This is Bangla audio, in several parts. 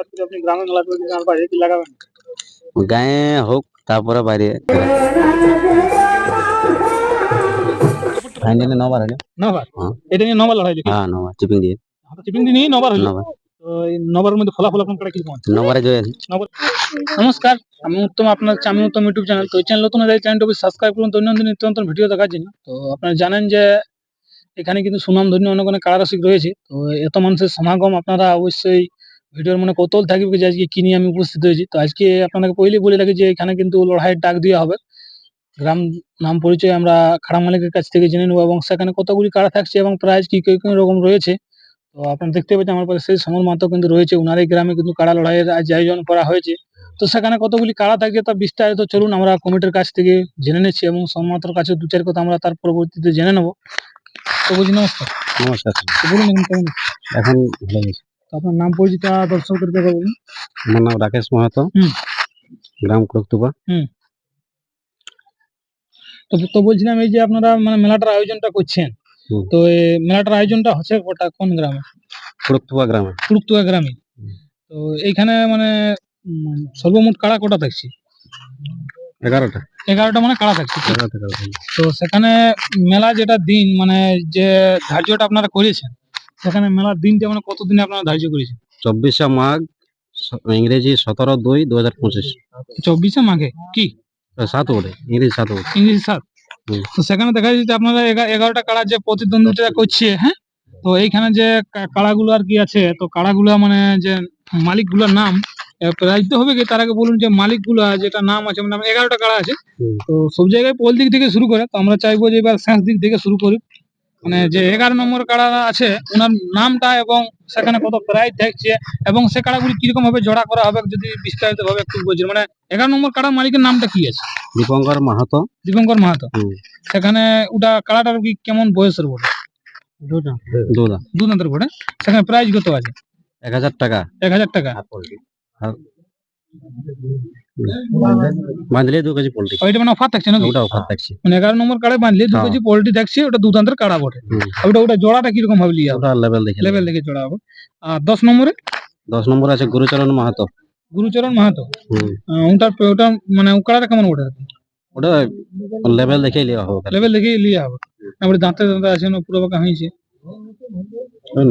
হঠাৎ আপনি গ্রামে মেলা করে দিলেন আর বাইরে কি লাগাবেন? গায়ে হোক তারপরে বাইরে। ফাইনালি নবার হলো। নবার? হ্যাঁ। এটা নিয়ে নবার লড়াই হ্যাঁ নবার চিপিং দিয়ে। টিফিন নিয়ে নবার হলো? নবার। তো মধ্যে ফলাফল আপনার কাছে নবারে জয় নমস্কার আমি উত্তম আপনার আমি উত্তম ইউটিউব চ্যানেল তো এই চ্যানেল নতুন চ্যানেলটি সাবস্ক্রাইব করুন। দৈনন্দিন নিত্য নতুন ভিডিও দেখার জন্য। তো আপনারা জানেন যে এখানে কিন্তু সুনাম ধন্য অনেক অনেক কারারসিক রয়েছে। তো এত মানুষের সমাগম আপনারা অবশ্যই ভিডিওর মানে কৌতূহল থাকবে যে আজকে কি নিয়ে আমি উপস্থিত হয়েছি। তো আজকে আপনাকে পহিলেই বলে রাখি যে এখানে কিন্তু লড়াইয়ের ডাক দেওয়া হবে। গ্রাম নাম পরিচয় আমরা খাড়া মালিকের কাছ থেকে জেনে নেব এবং সেখানে কতগুলি কাড়া থাকছে এবং প্রাইজ কি কি কি রকম রয়েছে। তো আপনারা দেখতে পাচ্ছেন আমার পাশে সেই সমর মাহাতো কিন্তু রয়েছে। উনার গ্রামে কিন্তু কাড়া লড়াইয়ের আজ আয়োজন করা হয়েছে। তো সেখানে কতগুলি কাড়া থাকছে তা বিস্তারিত চলুন আমরা কমিটির কাছ থেকে জেনে নিচ্ছি এবং সমমাত্র কাছে দু চার কথা আমরা তার পরবর্তীতে জেনে নেব। তো বলছি নমস্কার। নমস্কার। বলুন এখন ভালো আপনার নাম পরিচিত দর্শকদেরকে বলুন। আমার নাম রাকেশ মাহাতো। গ্রাম কুরুকতুবা তো তো বলছিলাম এই যে আপনারা মানে মেলাটার আয়োজনটা করছেন। তো এই মেলাটার আয়োজনটা হচ্ছে কোটা কোন গ্রামে? কুরুকতুবা গ্রামে। কুরুকতুয়া গ্রামে। তো এইখানে মানে সর্বমোট কাড়া কোটা থাকছে? এগারোটা। এগারোটা মানে কাড়া থাকছে? তো সেখানে মেলা যেটা দিন মানে যে ধার্যটা আপনারা করেছেন? সেখানে মেলার দিনটা মানে কতদিনে আপনারা ধার্য করেছেন? চব্বিশে মাঘ ইংরেজি সতেরো দুই দু হাজার পঁচিশ। চব্বিশে মাঘে? কি? সাত ওটে ইংরেজি সাত ওটে ইংরেজি সাত। তো সেখানে দেখা যাচ্ছে আপনারা এগা- এগারোটা কাড়া যে প্রতিদ্বন্দ্বিতা করছে হ্যাঁ? তো এইখানে যে কাড়াগুলো আর কি আছে তো কাড়াগুলো মানে যে মালিকগুলোর নাম প্রাইজ তো হবে কি তার আগে বলুন যে মালিকগুলো যেটা নাম আছে মানে এগারোটা কাড়া আছে। তো সব জায়গায় পোল দিক থেকে শুরু করে তো আমরা চাইব যে এবার শেষ দিক থেকে শুরু করি মানে যে এগারো নম্বর কাড়া আছে ওনার নামটা এবং সেখানে কত প্রাইজ থাকছে এবং সে কাড়াগুলি কীরকম ভাবে জোড়া করা হবে যদি বিস্তারিত ভাবে একটু বলছেন? মানে এগারো নম্বর কাড়া মালিকের নামটা কি আছে? দীপঙ্কর মাহাতো। দীপঙ্কর মাহাতো। সেখানে ওটা কালাটার কি কেমন বয়সের বটে? দু দাঁতের বটে। সেখানে প্রাইস কত আছে? এক হাজার টাকা। এক হাজার টাকা। বাঁধলে দু কেজি পোল্ট্রি। ওইটা মানে অফার থাকছে নাকি? ওটা অফার থাকছে। মানে এগারো নম্বর কাড়ে বাঁধলে দু হ্যাঁ। কেজি পোল্ট্রি থাকছে ওটা দু কাড়া বটে। ওটা ওটা জোড়াটা কীরকম ভাবে ওটা লেভেল দেখে লেভেল দেখে জোড়া হবে। আর দশ নম্বরে? দশ নম্বর আছে গুরুচরণ মাহাতো। গুরুচরণ মাহাতো। ওটা মানে ও কাড়াটা কেমন ওটা লেভেল লিয়া হবে। লেভেল লিয়া হবে। তারপরে দাঁতে দাঁতে আছে না পুরো বাঁকা হয়েছে।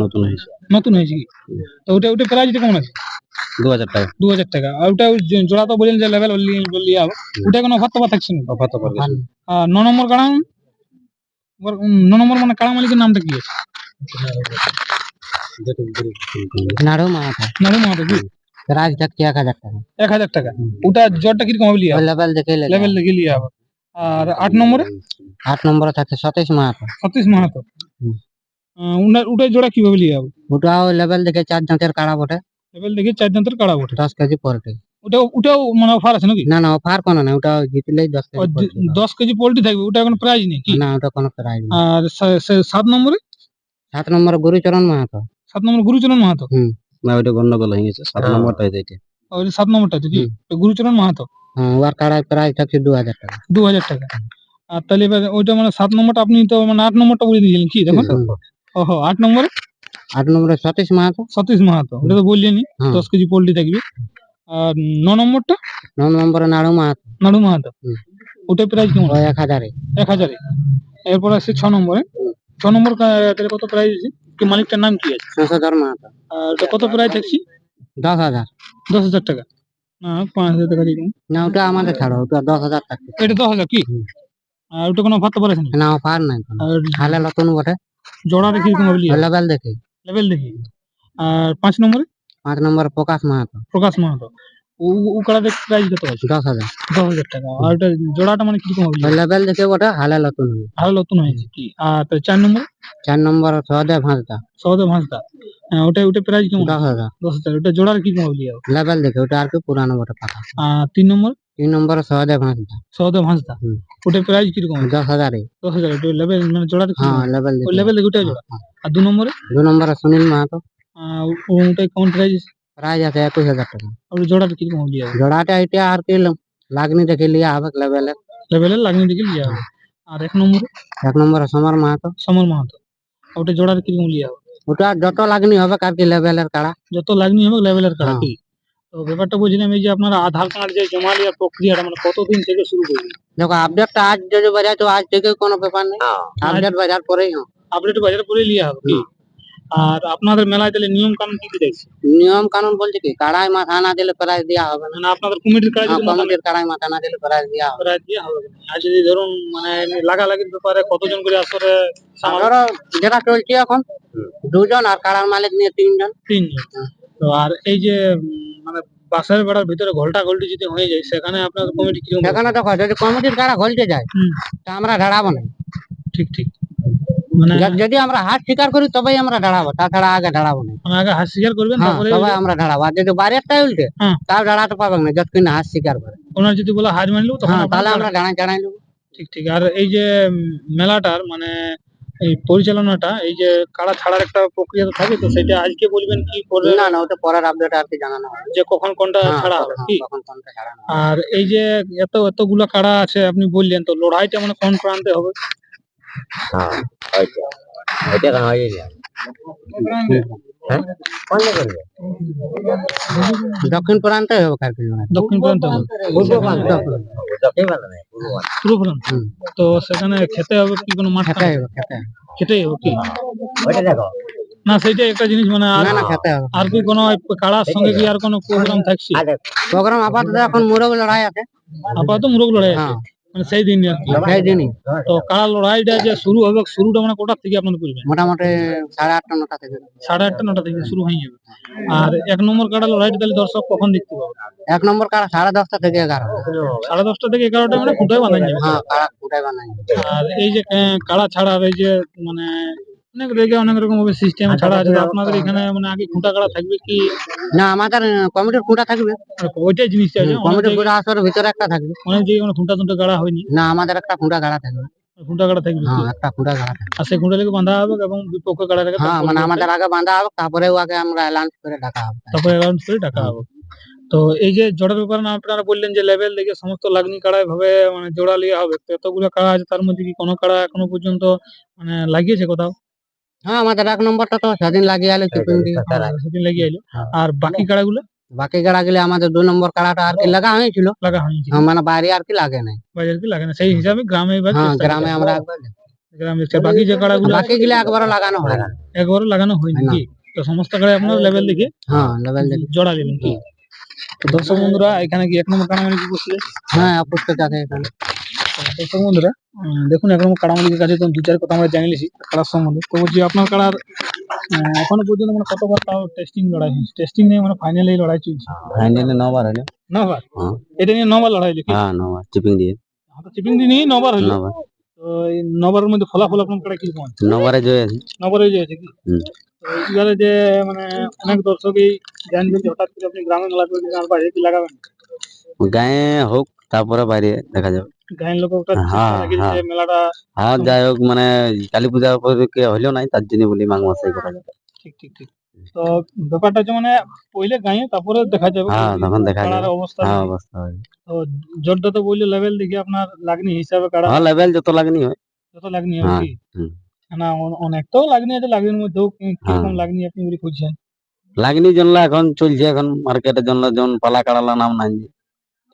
নতুন হয়েছে। নতুন হয়েছে কি? তো ওটা ওটা প্রাইসটা কেমন আছে? দু হাজার টাকা। দু হাজার টাকা। আর ওটা জোড়া তো বললেন যে লেভেল হবে ওটা কোনো অফার থাকছে না অফার তো আর ন নম্বর কাড়া ন নম্বর মানে কাড়া মালিকের নামটা কি আছে? নাড়ু মাথা নাড়ু মাহাতো কি প্রাইস থাকছে এক হাজার টাকা। এক হাজার টাকা। ওটা জ্বরটা কীরকম হবে লেভেল দেখে লেভেল দেখে লিয়া হবে। আর আট নম্বরে? আট নম্বরে সতীশ মাহাতো। সতীশ মাহাতো। উনার ওটা জোড়া কীভাবে লিয়া হবে ওটা ওই লেভেল দেখে চার দাঁতের কাড়া বটে। লেভেল দেখে চার দাঁতের কাড়া ওঠে দশ কেজি পোল্ট্রি। ওটাও ওটাও মানে অফার আছে নাকি? না না অফার কোনো না ওটা জিতলেই দশ কেজি দশ কেজি পোল্ট্রি থাকবে ওটা এখন প্রাইস নেই কি? না ওটা কোনো প্রাইস নেই। আর সাত নম্বরে? সাত নম্বরে গুরুচরণ মাহাতো। সাত নম্বর গুরুচরণ মাহাতো? না ওইটা গন্ডগোল হয়ে গেছে সাত হ্যাঁ। নম্বরটা এটা ওই সাত নম্বরটা কি? গুরুচরণ মাহাতো? হ্যাঁ ওর কাড়ায় প্রাইস থাকছে দু হাজার টাকা। দু হাজার টাকা। আর তাহলে ওইটা মানে সাত নম্বরটা আপনি তো মানে আট নম্বরটা বলে দিয়েছিলেন কি দেখুন ওহো আট নম্বরে? আট নম্বরে সতীশ মাহাতো। সতীশ মাহাতো ওটা তো বললেনই হ্যাঁ। দশ কেজি পোল্ট্রি থাকবে। আর ন নম্বরটা? ন নম্বরে নাড়ু মাহাতো। নাড়ু মাহাতো। ওটার প্রাইস কেমন? এক হাজারে। এক হাজারে। এরপর আছে ছ নম্বরে। ছ নম্বর কত প্রাইস আছে কি মালিকটার নাম কি আছে? সংশোধন মাহাতো। আর ওটা কত প্রাইস থাকছি? দশ হাজার। দশ হাজার টাকা। না পাঁচ হাজার টাকা দিয়ে না ওটা আমাদের ছাড়ো ওটা দশ হাজার টাকা এটা দশ হাজার কি? আর ওটা কোনো ভাবতে পারেন না অফার নাই কোনো। আর খালে নতুন বটে। জোড়াটা কীরকম হবে ওই লেভেল দেখে লেভেল দেখি আর পাঁচ নম্বরে পাঁচ নম্বরে প্রকাশ মাহাতো প্রকাশ মাহাতো ও ও কাড়াতে প্রাইস কত আছে দশ হাজার দশ হাজার টাকা আর ওটা জোড়াটা মানে কীরকম হবে? ওই লেভেল দেখে ওটা হালে নতুন হবে। ভালো নতুন হয়েছে কি? আর তাহলে চার নম্বর? চার নম্বর সহদেব হাঁসদা সহদে ভাঁজটা। হ্যাঁ ওটা ওটা প্রাইস কেমন? দশ হাজার। দশ হাজার। ওটা জোড়ার কীরকম হবে? লিয়া লেভেল দেখে ওটা আর কি পুরানো বটে পাতা। আর তিন নম্বর? তিন নম্বরে সহদেব হাঁসদা সহদে ভাঁজটা। হুম। ওটার প্রাইস কীরকম? হবে দশ হাজারে। দশ হাজার। ওটা লেভেল মানে জোড়াটা কীরকম হ্যাঁ হবে? লেভেল ওই দেখে লেভেল দেখে ওটাই জোড়া। আর দু নম্বরে? দু নম্বরে সুনীল মাহাতো। আহ, ও- ওটাই কেমন প্রাইস প্রাইজ আছে একুশ হাজার টাকা আর জোড়াটা কীরকম হবে লিয়া জোড়াটা এটা আর কি ল- লাগনি দেখে লিয়া হবে লেভেলে লেভেলের লাগনি দিকে লিয়া হবে আর এক নম্বরে এক নম্বরে সমর মাহাতো সমর মাহাতো আর ওটা জোড়ার কীরকম লিয়া হবে ওটা যত লাগনি হবে আর কি লেভেলের কাড়া যত লাগনি হবে লেভেলের কাড়া হ্যাঁ। কি তো ব্যাপারটা বলছিলাম এই যে আপনারা আধার কার্ড যে জমা দেওয়ার প্রক্রিয়াটা মানে কতদিন থেকে শুরু করবে দেখো আপডেটটা আজ যদি বাজায় তো আজ থেকে কোনো ব্যাপার নেই আপডেট বাজার পরেই হোক আপডেট বাজারে করে লিয়া হবে কি আর আপনাদের মেলায় তাহলে নিয়ম কানুন কি কি দেখছে নিয়ম কানুন বলছে কি? কাড়াই মাথা না দিলে প্রাইজ দেওয়া হবে না। আপনাদের কমিটির কাজ হ্যাঁ, কমিটির কাড়াই মাথা না দিলে প্রাইজ দেওয়া হবে প্রায় দিয়ে হবে আর যদি ধরুন মানে লাগালাগির ব্যাপারে কতজন করে আসরে সামাল ধরো যেটা চলছে এখন দুজন আর কাড়ার মালিক নিয়ে তিনজন। তিনজন। তো আর এই যে মানে বাসার বেড়ার ভিতরে ঘোলটা ঘোলটি যদি হয়ে যায় সেখানে আপনাদের কমিটি কীরকম সেখানে দেখো যদি কমিটির কাড়া ঘলতে যায় তা আমরা দাঁড়াবো না। ঠিক ঠিক। মানে যদি- যদি আমরা হাত স্বীকার করি তবেই আমরা দাঁড়াবো। তাছাড়া আগে দাঁড়াবো না। মানে আগে হাত স্বীকার করবেন হ্যাঁ তারপরে তবে আমরা দাঁড়াবো। আর যদি বাইরেরটাই উল্টে হ্যাঁ। তাও দাঁড়াতে পারবে না যতক্ষণ না হাত স্বীকার করে। ওনার যদি বলে হার মানলেও তখন হ্যাঁ তাহলে আমরা দাঁড়াই দাঁড়াই নেব ঠিক ঠিক। আর এই যে মেলাটার মানে এই পরিচালনাটা এই যে কাড়া ছাড়ার একটা প্রক্রিয়া তো থাকে তো সেটা আজকে বলবেন কি করে না না ওটা পরের আপডেট আর কি জানানো হবে। যে কখন কোনটা ছাড়া হবে কি। আর এই যে এত এতগুলো কাড়া আছে আপনি বললেন তো লড়াইটা মানে কোন প্রান্তে হবে? দক্ষিণ প্রান্তে হবে আর কি লড়াই। দক্ষিণ প্রান্তে হবে পূর্ব প্রান্তে। পূর্ব প্রান্ত তো সেখানে খেতে হবে কি কোনো মাঠ খেতে হবে খেতে হবে খেতেই হবে কি না সেইটা একটা জিনিস মানে আর না না খেতে হবে আর কি কোনো কাড়ার সঙ্গে কি আর কোনো প্রোগ্রাম থাকছে প্রোগ্রাম আপাতত এখন মুরগ লড়াই আছে আপাতত মুরগ লড়াই আছে হ্যাঁ মানে সেই দিন আর কি সেই দিনই। তো কাড়া লড়াইটা যে শুরু হবে শুরুটা মানে কোটার থেকে করবেন মোটামুটি সাড়ে আটটা নটা থেকে। সাড়ে আটটা নটা থেকে শুরু হয়ে যাবে। আর এক নম্বর কাড়া লড়াইটা তাহলে দর্শক কখন দেখতে পাবে? এক নম্বর কাড়া সাড়ে দশটা থেকে এগারো। সাড়ে দশটা থেকে এগারোটা মানে যাবে। হ্যাঁ কাড়া ফুটাই বানাই আর এই যে কারা ছাড়া ছাড়ার এই যে মানে অনেক জায়গায় অনেক রকম ভাবে সিস্টেম ছাড়া আছে। আপনাদের এখানে মানে আগে খুঁটা কাড়া থাকবে কি? না আমাদের কমিটির খুঁটা থাকবে। ওইটাই জিনিসটা আছে। কমিটির খুঁটা আসরে ভিতরে একটা থাকবে। অনেক জায়গায় মানে খুঁটা টুঁটা গাড়া হয়নি। না আমাদের একটা খুঁটা গাড়া থাকবে। খুঁটা কাড়া থাকবে? হ্যাঁ একটা খুঁটা গাড়া থাকবে। আর সেই খুঁটা লেগে বাঁধা হবে এবং বিপক্ষ কাড়া হ্যাঁ মানে আমাদের আগে বাঁধা হবে তারপরে আমরা অ্যালাউন্স করে ডাকা হবে। তারপরে করে হবে। তো এই যে জোড়ার ব্যাপারে না আপনারা বললেন যে লেভেল দেখে সমস্ত লাগনি কাড়ায় ভাবে মানে জোড়া লিয়া হবে। তো এতগুলো কাড়া আছে তার মধ্যে কি কোনো কাড়া এখনও পর্যন্ত মানে লাগিয়েছে কোথাও? হ্যাঁ আমাদের এক নম্বরটা তো সেদিন লাগিয়ে আলো আর সেদিন লাগিয়ে এলো হ্যাঁ। আর বাকি কাড়াগুলো? বাকি গাড়া গেলে আমাদের দু নম্বর কাড়াটা আর কি লাগা হয়েছিল। লাগা হয়নি হ্যাঁ, মানে বাইরে আর কি লাগে নাই। বাজার কি লাগে না সেই হিসাবে গ্রামে হ্যাঁ গ্রামে আমরা হবে। গ্রামে বাকি যে কাড়াগুলো বাকি গেলে একবারও লাগানো হয় না। একবারও লাগানো হয়নি কি? তো সমস্ত কাড়ায় আপনার লেভেল দেখে হ্যাঁ লেভেল দেখি। জোড়া নেবেন কি? দর্শক বন্ধুরা এখানে কি এক নম্বর কাড়ামারি কি বসলে হ্যাঁ পুস্তক আছে এখানে। দর্শক বন্ধুরা উম, দেখুন এক নম্বর কাড়ামালিকের কাছে তো দু চার কথা আমরা জানি লিছি কাড়ার সম্বন্ধে। তো বলছি আপনার কাড়ার আহ, এখনও পর্যন্ত মানে কতবার তাও টেস্টিং লড়াই হয়েছে? টেস্টিং নিয়ে মানে ফাইনালি লড়াই চলছে। ফাইনালি নবার হলো। নবার? হ্যাঁ। এটা নিয়ে নবার লড়াই হলো কি? হ্যাঁ নবার চিপিং দিয়ে। চিপিং দিয়ে নিয়ে নবার হলো। নবার। তো এই নবারের মধ্যে ফলাফল আপনার কাড়া কীরকম আছে? নবারে জয় আছে। নবার হয়ে যাচ্ছে কি? হুম। তো এইবারে যে মানে অনেক দর্শকই জানবে যে হঠাৎ করে আপনি গ্রামে মেলা করে দিলেন আর বাইরে কি লাগাবেন? গায়ে হোক তারপরে বাইরে দেখা যাবে। হ্যাঁ, হ্যাঁ। মেলাটা হ্যাঁ যাই হোক মানে কালী পূজা উপলক্ষে হইলেও নাই তার জন্য বলি মাঘ মাসে করা যাবে। ঠিক ঠিক ঠিক। তো ব্যাপারটা হচ্ছে মানে পहिले গায়ে তারপরে দেখা যাবে হ্যাঁ তখন দেখা যাবে। অবস্থা হ্যাঁ অবস্থা হয় তো জোরটা তো বললে লেভেল দেখে আপনার লাগনি হিসাবে কাড়া হ্যাঁ লেভেল যত লাগনি হয়। যত লাগনি হ্যাঁ, কি না অ- অনেক তো লাগনি আছে লাগনির মধ্যেও। কি- কীরকম লাগনি আপনি বলি খুঁজছেন? লাগনি জনলা এখন চলছে এখন মার্কেটে জনলা জন পালা কাড়ালা নাম নাই।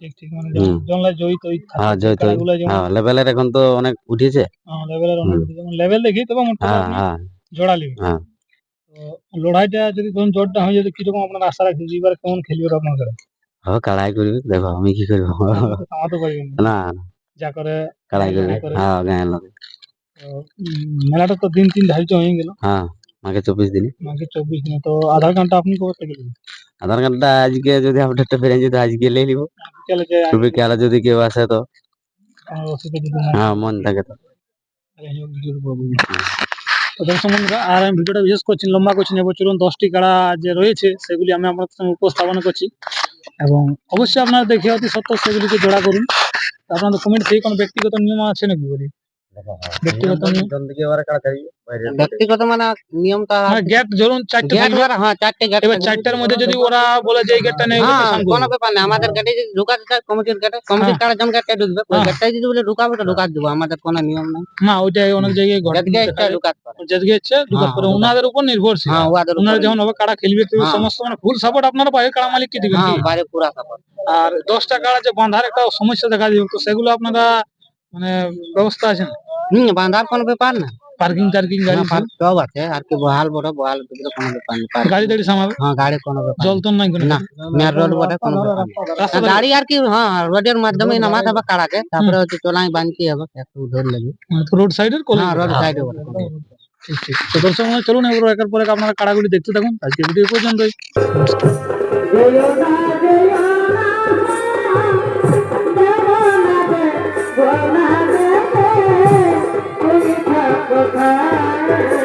ঠিক ঠিক মানে জনলা জয়ী তো হ্যাঁ জয় তো কাড়াগুলো যেমন হ্যাঁ লেভেলের এখন তো অনেক উঠেছে। লেভেলের অনেক যেমন লেভেল দেখি তবে হ্যাঁ হ্যাঁ। জোড়া হ্যাঁ। লড়াইটা যদি ধরুন জোরটা হয়ে যেত কীরকম আপনার আশা রাখছি এবার কেমন খেলবে ওরা আপনার কাছে? ও কাড়াই করবি দেখো আমি কি করব। না যা করে কাড়াই করবি। হ্যাঁ গায়ে মেলাটা তো দিন তিন ধার্য হয়ে গেল। হ্যাঁ। মাকে চব্বিশ দিন। মাকে চব্বিশ দিনে। তো আধার কার্ডটা আপনি কবে থেকে নেবেন আধার কার্ডটা আজকে যদি আপডেটটা ফেরে যদি আজকে লে নিব। তবে কেলা যদি কেউ আসে তো। হ্যাঁ মন থাকে তো। দর্শক বন্ধুরা আর আমি ভিডিওটা বিশেষ করছি লম্বা করছি না এবার চলুন দশটি কাড়া যে রয়েছে সেগুলি আমি আপনাদের সঙ্গে উপস্থাপনা করছি। এবং অবশ্যই আপনারা দেখে অতি সত্ত্বেও সেগুলিকে জোড়া করুন। আপনাদের কমিটি থেকে কোনো ব্যক্তিগত নিয়ম আছে নাকি বলি? ব্যক্তিগত বাইরে ব্যক্তিগত মানে গেট ধরুন চারটে হ্যাঁ চারটে গেট এবার চারটার মধ্যে যদি ওরা বলে যে এই গেটটা নেই হ্যাঁ কোনো ব্যাপার নেই আমাদের গেটে যদি ঢুকাতে চায় কমিটির গেটে কমিটির কারা জন গেটে ঢুকবে ওই হ্যাঁ। গেটটাই যদি বলে ঢুকাবে তো ঢুকা দিব আমাদের কোনো নিয়ম নেই। না ওইটাই অনেক জায়গায় ঘটে। ঢুকাতে পারে। যেদিকে ইচ্ছে ঢুকার হ্যাঁ, ওনাদের উপর নির্ভরশীল। হ্যাঁ ওনারা যখন হবে কাড়া খেলবে তো হ্যাঁ। সমস্ত মানে ফুল সাপোর্ট আপনারা দিবেন হ্যাঁ কি? বাইরে পুরা সাপোর্ট আর দশটা কাড়া যে বাঁধার একটা সমস্যা দেখা দিবে তো সেগুলো আপনারা মানে ব্যবস্থা আছে হম বাঁধার কোনো ব্যাপার না পার্কিং টার্কিং গাড়ি হ্যাঁ, সব আছে আর কি বহাল বড় বহাল ভিতরে কোনো ব্যাপার নেই গাড়ি টাড়ি সামাবে? হ্যাঁ গাড়ি কোনো ব্যাপার জল তো নাই কোনো। না মেন রোড বটে কোনো ব্যাপার। গাড়ি আর কি হ্যাঁ রোডের মাধ্যমে নামাতে হবে কাড়াকে। তারপরে হচ্ছে চলাই বানতে হবে একটু ধরে লাগবে রোড সাইডের হ্যাঁ রোড সাইডে তো দর্শক বন্ধু, চলুন এবার একের পর এক আপনারা কাড়াগুলি দেখতে থাকুন। আজকে ভিডিও পর্যন্তই। কোথায়